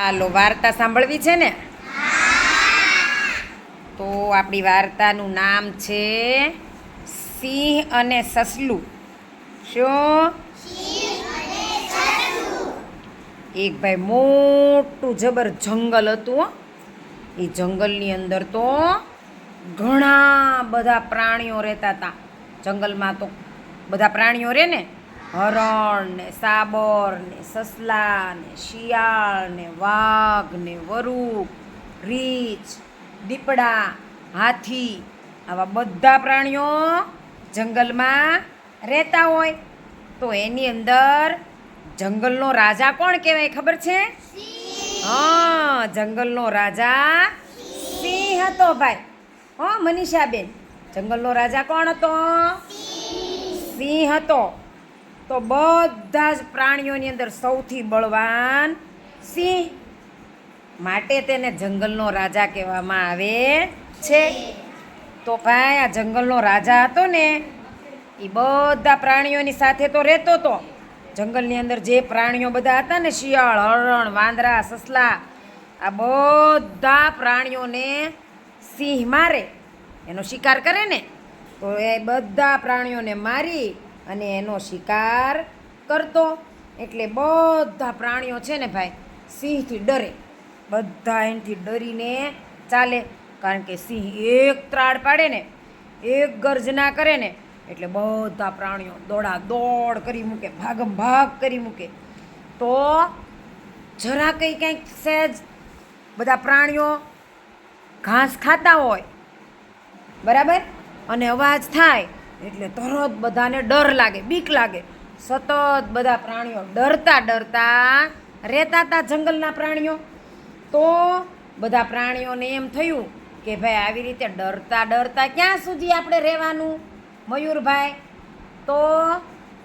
હાલો વાર્તા સાંભળવી છે ને? તો આપણી વાર્તાનું નામ છે સિંહ અને સસલું. શું? એક ભાઈ મોટું જબર જંગલ હતું એ જંગલની અંદર તો ઘણા બધા પ્રાણીઓ રહેતા હતા. જંગલમાં તો બધા પ્રાણીઓ રહે ને? હરણ ને સાબર ને સસલા ને શિયાળ ને વાઘ ને વરુ રીંછ દીપડા હાથી આવા બધા પ્રાણીઓ જંગલમાં રહેતા હોય. તો એની અંદર જંગલનો રાજા કોણ કહેવાય ખબર છે? હા જંગલનો રાજા સિંહ હતો ભાઈ. હો મનીષાબેન. જંગલનો રાજા કોણ હતો? સિંહ હતો. તો બધા જ પ્રાણીઓની અંદર સૌથી બળવાન સિંહ માટે તેને જંગલનો રાજા કહેવામાં આવે છે. તો ભાઈ, આ જંગલનો રાજા હતો ને એ બધા પ્રાણીઓની સાથે તો રહેતો હતો જંગલની અંદર જે પ્રાણીઓ બધા હતા ને, શિયાળ, હરણ, વાંદરા, સસલા, આ બધા પ્રાણીઓને સિંહ મારે. એનો શિકાર કરે ને, તો એ બધા પ્રાણીઓને મારી અને એનો શિકાર કરતો. એટલે બધા પ્રાણીઓ છે ને ભાઈ, સિંહથી ડરે. બધા એનાથી ડરીને ચાલે. કારણ કે સિંહ એક ત્રાડ પાડે ને, એક ગર્જના કરે ને, એટલે બધા પ્રાણીઓ દોડા દોડ કરી મૂકે, ભાગમ ભાગ કરી મૂકે. તો જરા કંઈ કંઈક સહેજ બધા પ્રાણીઓ ઘાસ ખાતા હોય. બરાબર? અને અવાજ થાય. એટલે તરત બધાને ડર લાગે, બીક લાગે. સતત બધા પ્રાણીઓ ડરતા ડરતા રહેતા હતા જંગલના પ્રાણીઓ. તો બધા પ્રાણીઓને એમ થયું કે ભાઈ આવી રીતે ડરતા ડરતા ક્યાં સુધી આપણે રહેવાનું મયુરભાઈ? તો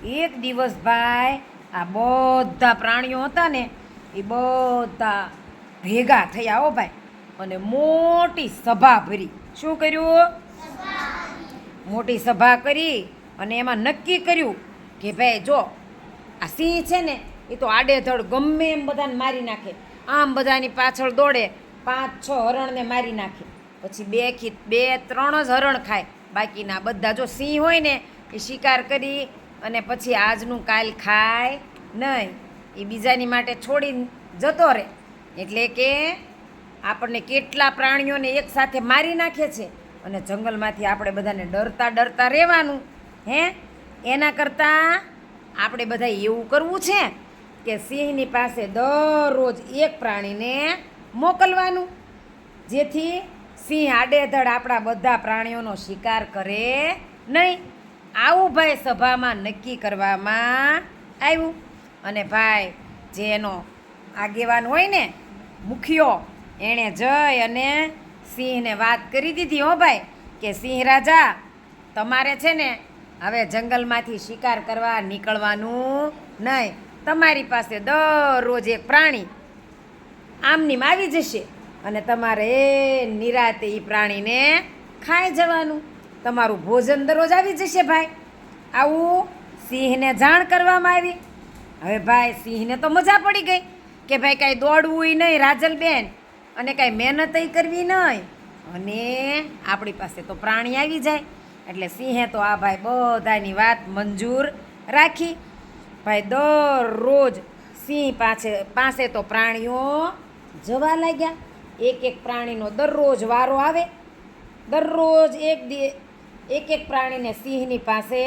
એક દિવસ ભાઈ આ બધા પ્રાણીઓ હતા ને, એ બધા ભેગા થયા હો ભાઈ. અને મોટી સભા ભરી. શું કર્યું? મોટી સભા કરી અને એમાં નક્કી કર્યું કે ભાઈ જો આ સિંહ છે ને, એ તો આડેધડ ગમે એમ બધાને મારી નાખે. આમ બધાની પાછળ દોડે, પાંચ, છ હરણને મારી નાખે. પછી બે ખી, બે, ત્રણ જ હરણ ખાય. બાકીના બધા જો સિંહ હોય ને, એ શિકાર કરી અને પછી આજનું કાલ ખાય નહીં. એ બીજાની માટે છોડીને જતો રહે. એટલે કે આપણને કેટલા પ્રાણીઓને એકસાથે મારી નાખે છે? અને જંગલમાંથી આપણે બધાને ડરતા ડરતા રહેવાનું, હે? એના કરતાં આપણે બધા એવું કરવું છે કે સિંહની પાસે દરરોજ એક પ્રાણીને મોકલવાનું, જેથી સિંહ આડેધડ આપણા બધા પ્રાણીઓનો શિકાર કરે નહીં. આવું ભાઈ સભામાં નક્કી કરવામાં આવ્યું. અને ભાઈ, જે એનો આગેવાન હોય ને, મુખ્યો, એણે જઈ અને સિંહને વાત કરી દીધી હો ભાઈ, કે સિંહ રાજા, તમારે છે ને હવે જંગલમાંથી શિકાર કરવા નીકળવાનું નહીં. તમારી પાસે દરરોજ એક પ્રાણી આમનીમ આવી જશે અને તમારે એ નિરાતે એ પ્રાણીને ખાઈ જવાનું. તમારું ભોજન દરરોજ આવી જશે ભાઈ. આવું સિંહને જાણ કરવામાં આવી. હવે ભાઈ, સિંહને તો મજા પડી ગઈ કે ભાઈ કાંઈ દોડવું નહીં, રાજલબેન. અને કાંઈ મહેનતય કરવી નહીં અને આપણી પાસે તો પ્રાણી આવી જાય. એટલે સિંહે તો આ ભાઈ બધાની વાત મંજૂર રાખી. ભાઈ દરરોજ સિંહ પાસે પાસે તો પ્રાણીઓ જવા લાગ્યા. એક એક પ્રાણીનો દરરોજ વારો આવે. દરરોજ એક દી, એક એક પ્રાણીને સિંહની પાસે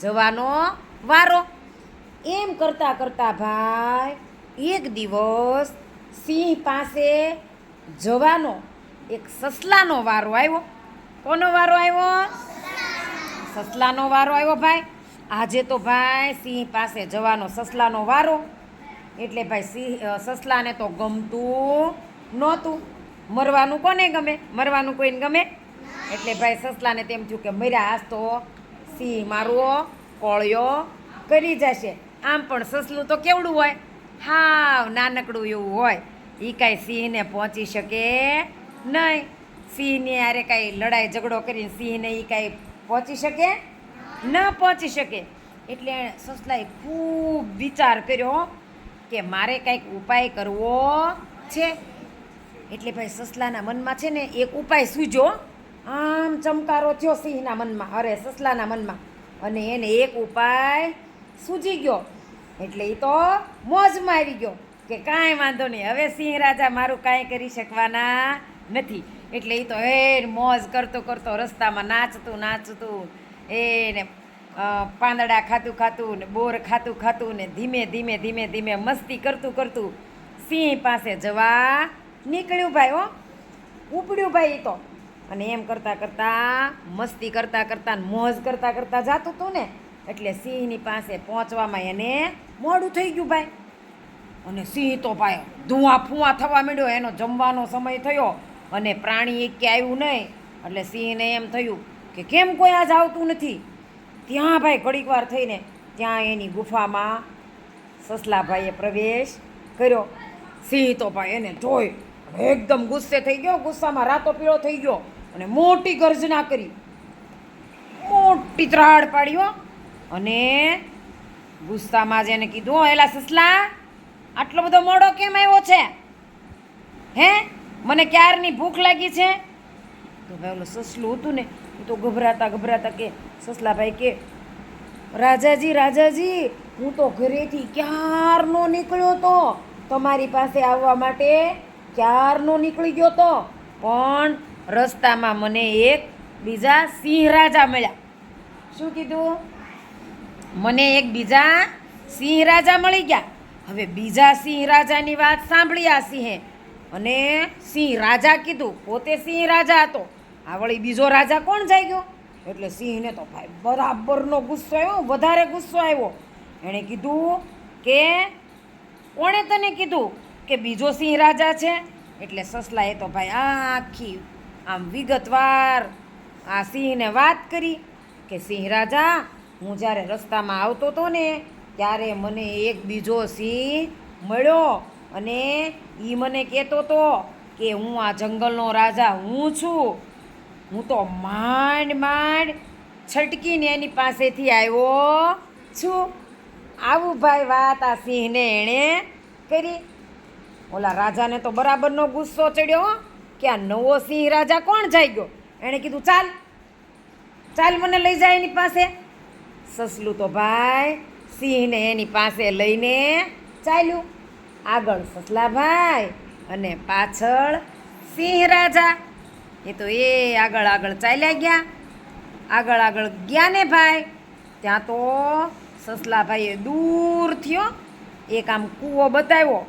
જવાનો વારો. એમ કરતાં કરતાં ભાઈ, એક દિવસ સિંહ પાસે જવાનો એક સસલાનો વારો આવ્યો. કોનો વારો આવ્યો? સસલાનો વારો આવ્યો ભાઈ. આજે તો ભાઈ સિંહ પાસે જવાનો સસલાનો વારો. એટલે ભાઈ સિંહ સસલાને તો ગમતું નહોતું. મરવાનું કોને ગમે? મરવાનું કોઈને ગમે? એટલે ભાઈ સસલાને તેમ થયું કે મર્યા આજ તો સિંહ મારો કોળિયો કરી જશે. આમ પણ સસલું તો કેવડું હોય? હાવ નાનકડું એવું હોય. એ કાંઈ સિંહને પહોંચી શકે નહીં. સિંહને આરે કાંઈ લડાઈ ઝઘડો કરીને સિંહને એ કાંઈ પહોંચી શકે? ન પહોંચી શકે. એટલે સસલાએ ખૂબ વિચાર કર્યો કે મારે કંઈક ઉપાય કરવો છે. એટલે ભાઈ સસલાના મનમાં છે ને એક ઉપાય સૂજો. આમ ચમકારો થયો સિંહના મનમાં, અરે સસલાના મનમાં. અને એને એક ઉપાય સૂજી ગયો. એટલે એ તો મોજમાં આવી ગયો. કે કાંઈ વાંધો નહીં. હવે સિંહ રાજા મારું કાંઈ કરી શકવાના નથી. એટલે એ તો હેર મોજ કરતો કરતો રસ્તામાં નાચતું નાચતું, એને પાંદડા ખાતું ખાતું ને બોર ખાતું ખાતું ને ધીમે ધીમે ધીમે ધીમે મસ્તી કરતું કરતું સિંહ પાસે જવા નીકળ્યું ભાઈ, હો. ઉપડ્યું ભાઈ તો. અને એમ કરતાં કરતાં, મસ્તી કરતાં કરતાં મોજ કરતાં કરતાં જાતું હતું ને. એટલે સિંહની પાસે પહોંચવામાં એને મોડું થઈ ગયું ભાઈ. અને સિંહ તો ભાઈ ધુઆ ફુઆ થવા માંડ્યો, એનો જમવાનો સમય થયો અને પ્રાણી એક કે આવ્યું નહીં. એટલે સિંહને એમ થયું કે કેમ કોઈ આજ આવતું નથી? ત્યાં ભાઈ ઘડીક વાર થઈને ત્યાં એની ગુફામાં સસલાભાઈએ પ્રવેશ કર્યો. સિંહ તો ભાઈ એને જોઈ એકદમ ગુસ્સે થઈ ગયો, ગુસ્સામાં રાતો પીળો થઈ ગયો અને મોટી ગર્જના કરી. મોટી ત્રાડ પાડ્યો અને ગુસ્સામાં જ એને કીધું એલા સસલા આટલો બધો મોડો કેમ આવ્યો છે? હે? મને ક્યારની ભૂખ લાગી છે? તો ભાઈ ઓલું સસલું હતું ને, એ તો ગભરાતા ગભરાતા કે, સસલાભાઈ કે, રાજાજી રાજાજી, હું તો ઘરેથી ક્યારનો નીકળ્યો તો? તમારી પાસે આવવા માટે ક્યારનો નીકળી ગયો તો? પણ રસ્તામાં મને એક, બીજા સિંહ રાજા મળ્યા. શું કીધું? મને એક બીજા સિંહ રાજા મળી ગયા. હવે બીજા સિંહ રાજાની વાત સાંભળી આ સિંહે. અને સિંહ રાજા કીધું, પોતે સિંહ રાજા હતો. આ વળી બીજો રાજા કોણ જાય ગયો? એટલે સિંહને તો ભાઈ બરાબરનો ગુસ્સો આવ્યો, વધારે ગુસ્સો આવ્યો. એણે કીધું કે, કોણે તને કીધું કે બીજો સિંહ રાજા છે? એટલે સસલાએ તો ભાઈ આખી, આમ વિગતવાર આ સિંહને વાત કરી કે, સિંહ રાજા, હું જ્યારે રસ્તામાં આવતો હતો ને ત્યારે મને એક બીજો સિંહ મળ્યો અને એ મને કહેતો હતો કે હું આ જંગલનો રાજા હું છું. હું તો માંડ માંડ છટકીને એની પાસેથી આવ્યો છું. આવું ભાઈ વાત આ સિંહને એણે કરી. ઓલા રાજાને તો બરાબરનો ગુસ્સો ચડ્યો કે આ નવો સિંહ રાજા કોણ જાય ગયો? એણે કીધું, ચાલ ચાલ મને લઈ જાય એની પાસે. સસલું તો ભાઈ સિંહને એની પાસે લઈને ચાલ્યું. આગળ સસલાભાઈ અને પાછળ સિંહ રાજા. એ તો એ આગળ આગળ ચાલ્યા ગયા. આગળ આગળ ગયા ને ભાઈ. ત્યાં તો સસલાભાઈએ દૂર થયો. એક આમ કૂવો બતાવ્યો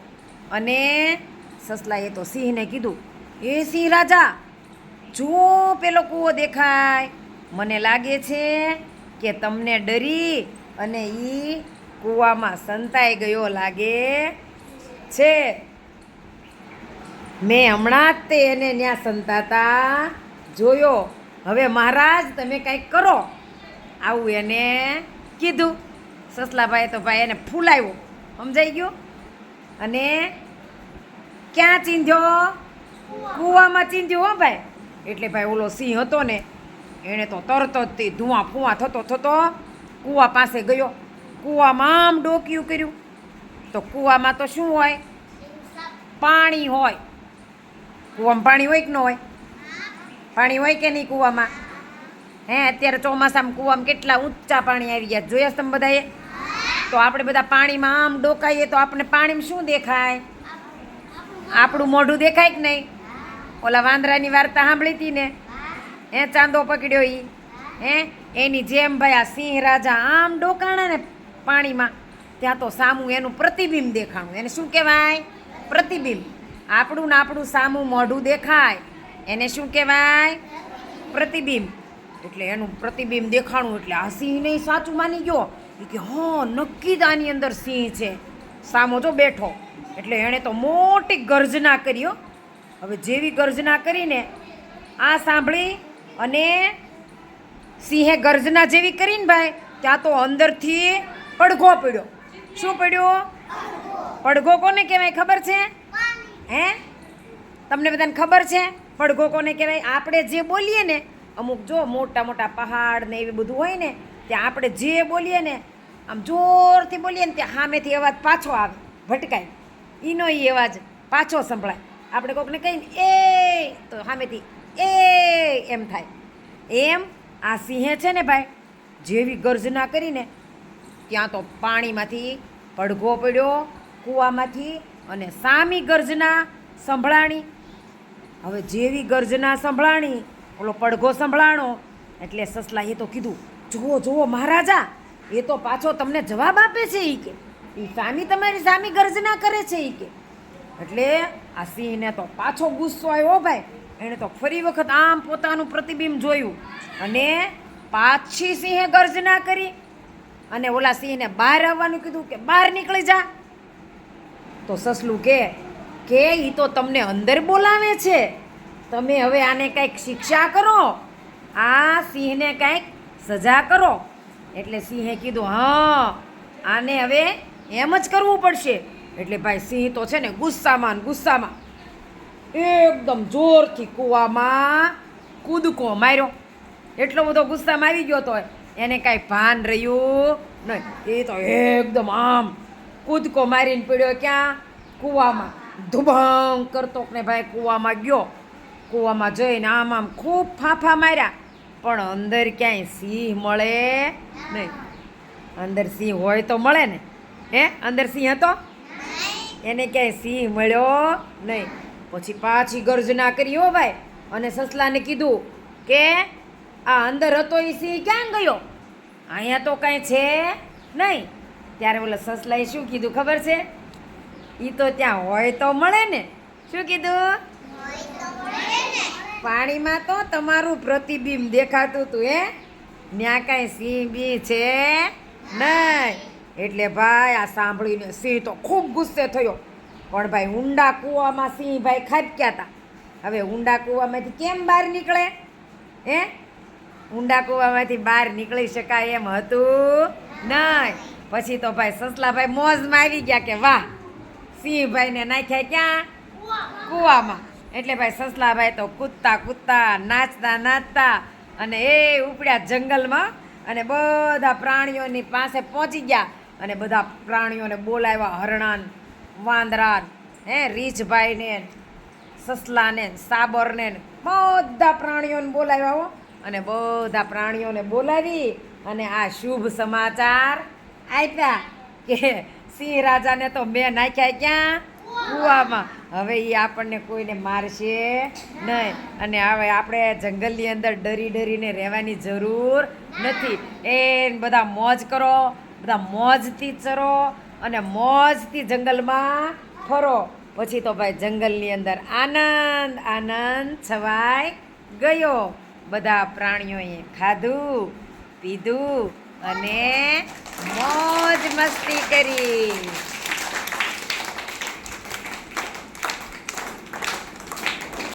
અને સસલાએ તો સિંહને કીધું, એ સિંહ રાજા, જો પેલો કૂવો દેખાય, મને લાગે છે કે તમને ડરી અને એ કૂવામાં સંતાઈ ગયો લાગે છે. મેં હમણાં જ તે એને ત્યાં સંતાતા જોયો. હવે મહારાજ, તમે કંઈક કરો. આવું એને કીધું. સસલાભાઈએ તો ભાઈ એને ફૂલાવ્યો. સમજાઈ ગયું? અને ક્યાં ચીંધ્યો? કૂવામાં ચીંધ્યો હો ભાઈ. એટલે ભાઈ ઓલો સિંહ હતો ને એણે તો તરત જ તે ધુઆ ફૂવા થતો થતો કૂવા પાસે ગયો. કૂવામાં આમ ડોક્યું કર્યું. તો કૂવામાં તો શું હોય? પાણી હોય. કૂવામાં પાણી હોય કે ન હોય? પાણી હોય કે નહીં કૂવામાં? હે, અત્યારે ચોમાસામાં કૂવામાં કેટલા ઊંચા પાણી આવી ગયા. જોયા તમે બધાએ? તો આપણે બધા પાણીમાં આમ ડોકાઈએ તો આપણે પાણીમાં શું દેખાય? આપણું મોઢું દેખાય કે નહીં? ઓલા વાંદરાની વાર્તા સાંભળી હતી ને? હે, ચાંદો પકડ્યો એ હે? એની જેમ ભાઈ આ સિંહ રાજા આમ ડોકાણા ને પાણીમાં, ત્યાં તો સામું એનું પ્રતિબિંબ દેખાણું. એને શું કહેવાય? પ્રતિબિંબ. આપણું ને આપણું સામું મોઢું દેખાય. એને શું કહેવાય? પ્રતિબિંબ. એટલે એનું પ્રતિબિંબ દેખાણું એટલે આ સિંહને સાચું માની ગયો. કે, હા, નક્કી જ આની અંદર સિંહ છે. સામો જો બેઠો. એટલે એણે તો મોટી ગર્જના કરી હો. હવે જેવી ગર્જના કરીને આ સાંભળી અને સિંહે ગર્જના જેવી કરીને ભાઈ, ત્યાં તો અંદરથી પડઘો પડ્યો. શું પડ્યો? પડઘો કોને કહેવાય ખબર છે? હે? તમને બધાને ખબર છે? પડઘો કોને કહેવાય? આપણે જે બોલીએ ને, અમુક જો મોટા મોટા પહાડ ને એવું બધું હોય ને, ત્યાં આપણે જે બોલીએ ને, આમ જોરથી બોલીએ ને, ત્યાં સામેથી અવાજ પાછો આવે, ભટકાય. એનો એ અવાજ પાછો સંભળાય. આપણે કોકને કહીને એ! તો સામેથી, એ! એમ થાય. એમ આ સિંહે છે ને ભાઈ, જેવી ગર્જના કરીને ત્યાં તો પાણીમાંથી પડઘો પડ્યો, કૂવામાંથી અને સામી ગર્જના સંભળાણી. હવે જેવી ગર્જના સંભળાણી, ઓલો પડઘો સંભળાણો, એટલે સસલાએ તો કીધું, જુઓ જુઓ મહારાજા, એ તો પાછો તમને જવાબ આપે છે એ કે. એ સામી તમારી સામી ગર્જના કરે છે એ કે. એટલે આ સિંહને તો પાછો ગુસ્સો આવ્યો ભાઈ. એણે તો ફરી વખત આમ પોતાનું પ્રતિબિંબ જોયું અને પાછી સિંહે ગર્જના કરી અને ઓલા સિંહને બહાર આવવાનું કીધું કે બહાર નીકળી જા. તો સસલું કે કે એ તો તમને અંદર બોલાવે છે? તમે હવે આને કંઈક શિક્ષા કરો. આ સિંહને કંઈક સજા કરો. એટલે સિંહે કીધું, હા, આને હવે એમ જ કરવું પડશે. એટલે ભાઈ સિંહ તો છે ને ગુસ્સામાં ગુસ્સામાં એકદમ જોરથી કૂવામાં કૂદકો માર્યો. એટલો બધો ગુસ્સામાં આવી ગયો તો એને કાંઈ ભાન રહ્યું નહીં. એ તો એકદમ આમ કૂદકો મારીને પડ્યો ક્યાં? કૂવામાં. ધુભંગ કરતો ને ભાઈ, કૂવામાં ગયો. કૂવામાં જઈને આમ આમ ખૂબ ફાંફા માર્યા. પણ અંદર ક્યાંય સિંહ મળે નહીં. અંદર સિંહ હોય તો મળે ને. હે? અંદર સિંહ હતો? એને ક્યાંય સિંહ મળ્યો નહીં. પછી પાછી ગર્જના કરી હો ભાઈ. અને સસલાને કીધું કે આ અંદર હતો એ સિંહ ક્યાં ગયો? અહીંયા તો કાંઈ છે નહીં. ત્યારે ઓલા સસલાએ શું કીધું ખબર છે? એ તો ત્યાં હોય તો મળે ને. શું કીધું? પાણીમાં તો તમારું પ્રતિબિંબ દેખાતું હતું હે. ત્યાં કાંઈ સિંહ બી છે નહીં. એટલે ભાઈ આ સાંભળીને સિંહ તો ખૂબ ગુસ્સે થયો. પણ ભાઈ ઊંડા કૂવામાં સિંહભાઈ ખાબક્યા હતા હવે ઊંડા કૂવામાંથી કેમ બહાર નીકળે? હે? ઊંડા કૂવામાંથી બહાર નીકળી શકાય એમ હતું નહીં. પછી તો ભાઈ સસલાભાઈ મોજમાં આવી ગયા કે વાહ સિંહભાઈને નાખ્યા ક્યાં? કૂવામાં. એટલે ભાઈ સસલાભાઈ તો કૂદતા કૂદતા નાચતા નાચતા અને એ ઉપડ્યા જંગલમાં અને બધા પ્રાણીઓની પાસે પહોંચી ગયા અને બધા પ્રાણીઓને બોલાવ્યા હરણાન. વાંદરાન, હે રીછભાઈને સસલાને, સાબરને, બધા પ્રાણીઓને બોલાવ્યા હો. અને બધા પ્રાણીઓને બોલાવી અને આ શુભ સમાચાર આપ્યા કે સિંહ રાજાને તો મેં નાખ્યા ક્યાં? કૂવામાં. હવે એ આપણને કોઈને મારશે નહીં. અને હવે આપણે જંગલની અંદર ડરી ડરીને રહેવાની જરૂર નથી. એ બધા મોજ કરો, બધા મોજથી ચરો અને મોજથી જંગલમાં ફરો. પછી તો ભાઈ જંગલની અંદર આનંદ આનંદ છવાઈ ગયો. બધા પ્રાણીઓએ ખાધું, પીધું અને મોજ મસ્તી કરી.